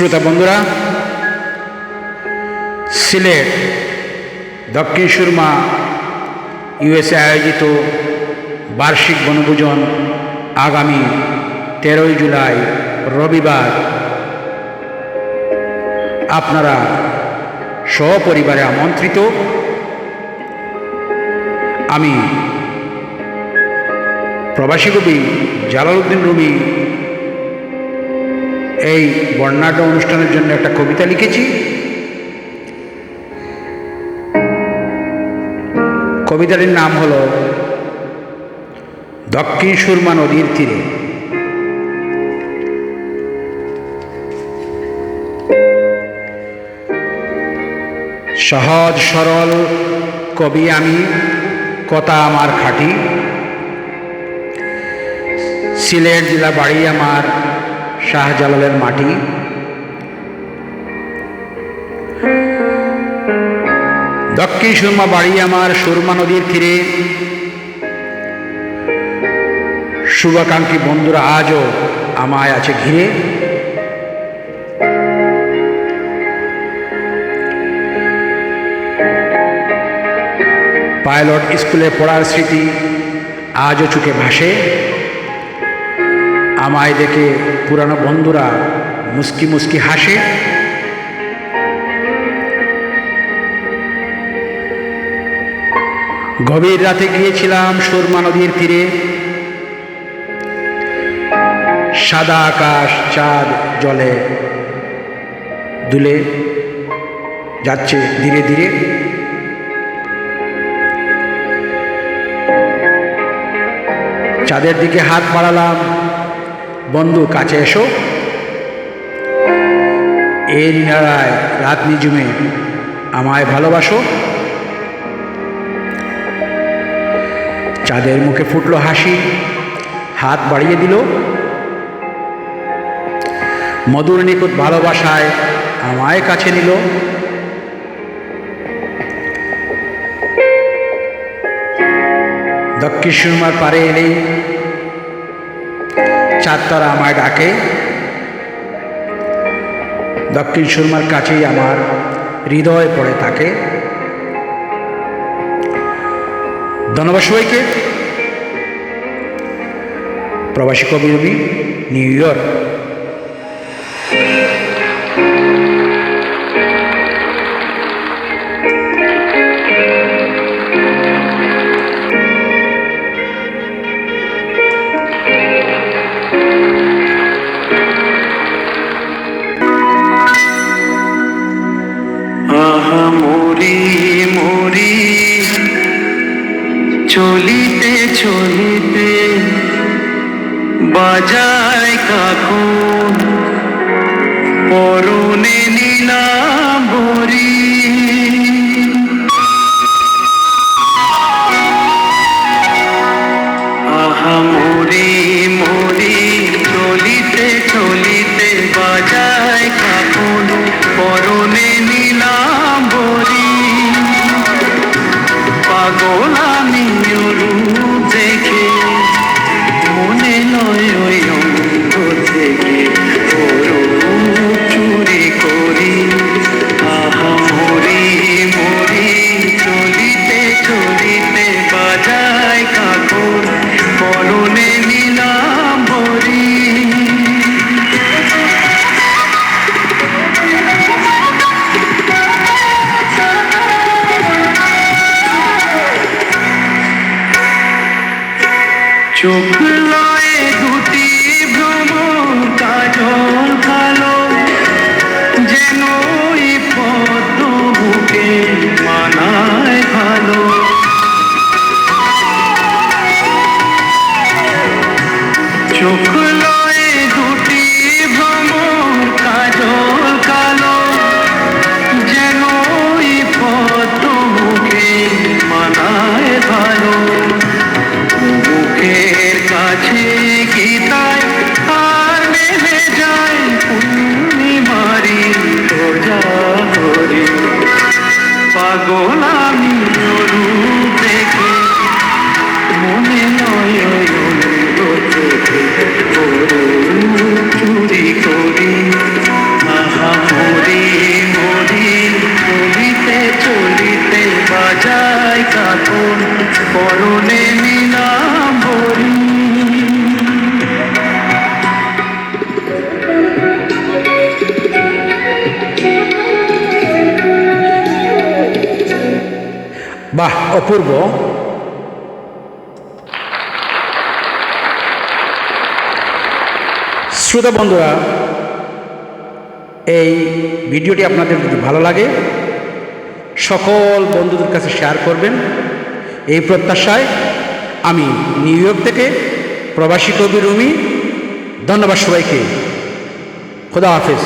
শ্রোতা বন্ধুরা, সিলেট, দক্ষিণ সুরমা, ইউএসএ আয়োজিত বার্ষিক বনভোজন আগামী তেরোই জুলাই, রবিবার। আপনারা সপরিবারে আমন্ত্রিত। আমি প্রবাসী কবি জালালউদ্দিন রুমি এই বর্ণাঢ্য অনুষ্ঠানের জন্য একটা কবিতা লিখেছি। কবিতাটির নাম হল, দক্ষিণ সুরমা নদীর তীরে। সহজ সরল কবি আমি, কথা আমার খাঁটি। সিলেট জেলা বাড়ি আমার শাহজালালের মাটি। দক্ষিণ সুরমা বাড়ি আমার সুরমা নদীর তীরে। শুভাকাঙ্ক্ষী বন্ধুরা, আজও আমায় আছে ঘিরে। পাইলট স্কুলে পড়ার স্মৃতি আজও চোখে ভাসে। আমায় দেখে পুরানো বন্ধুরা মুস্কি মুস্কি হাসে। গভীর রাতে গিয়েছিলাম সুরমা নদীর তীরে। সাদা আকাশ, চাঁদ, জলে দুলে যাচ্ছে ধীরে ধীরে। চাঁদের দিকে হাত বাড়ালাম বন্ধু, কাছে এসো। এর নাড়ায় রাত নিজুমে আমায় ভালোবাসো। চাঁদের মুখে ফুটলো হাসি, হাত বাড়িয়ে দিল। মধুর নিকুট ভালোবাসায় আমায় কাছে নিল। দক্ষিণ সুরমার পারে এলেই চাঁদতারা আমায় ডাকে। দক্ষিণ সুরমার কাছেই আমার হৃদয় পড়ে থাকে। ধন্যবাদ সবাইকে। প্রবাসী কবি নিউ ইয়র্ক। চলিতে চলিতে বাজায় কাকু পরনে নীলাম চোখ লয়ে কাছে গীতায় আর নেমে যায় পূর্ণিমারি করি পাগল আমি বাহ অপূর্ব। শ্রোতা বন্ধুরা, এই ভিডিওটি আপনাদের যদি ভালো লাগে, সকল বন্ধুদের কাছে শেয়ার করবেন। এই প্রত্যাশায় আমি নিউ ইয়র্ক থেকে প্রবাসী কবি রুমি, ধন্যবাদ সবাইকে। খোদা হাফেজ।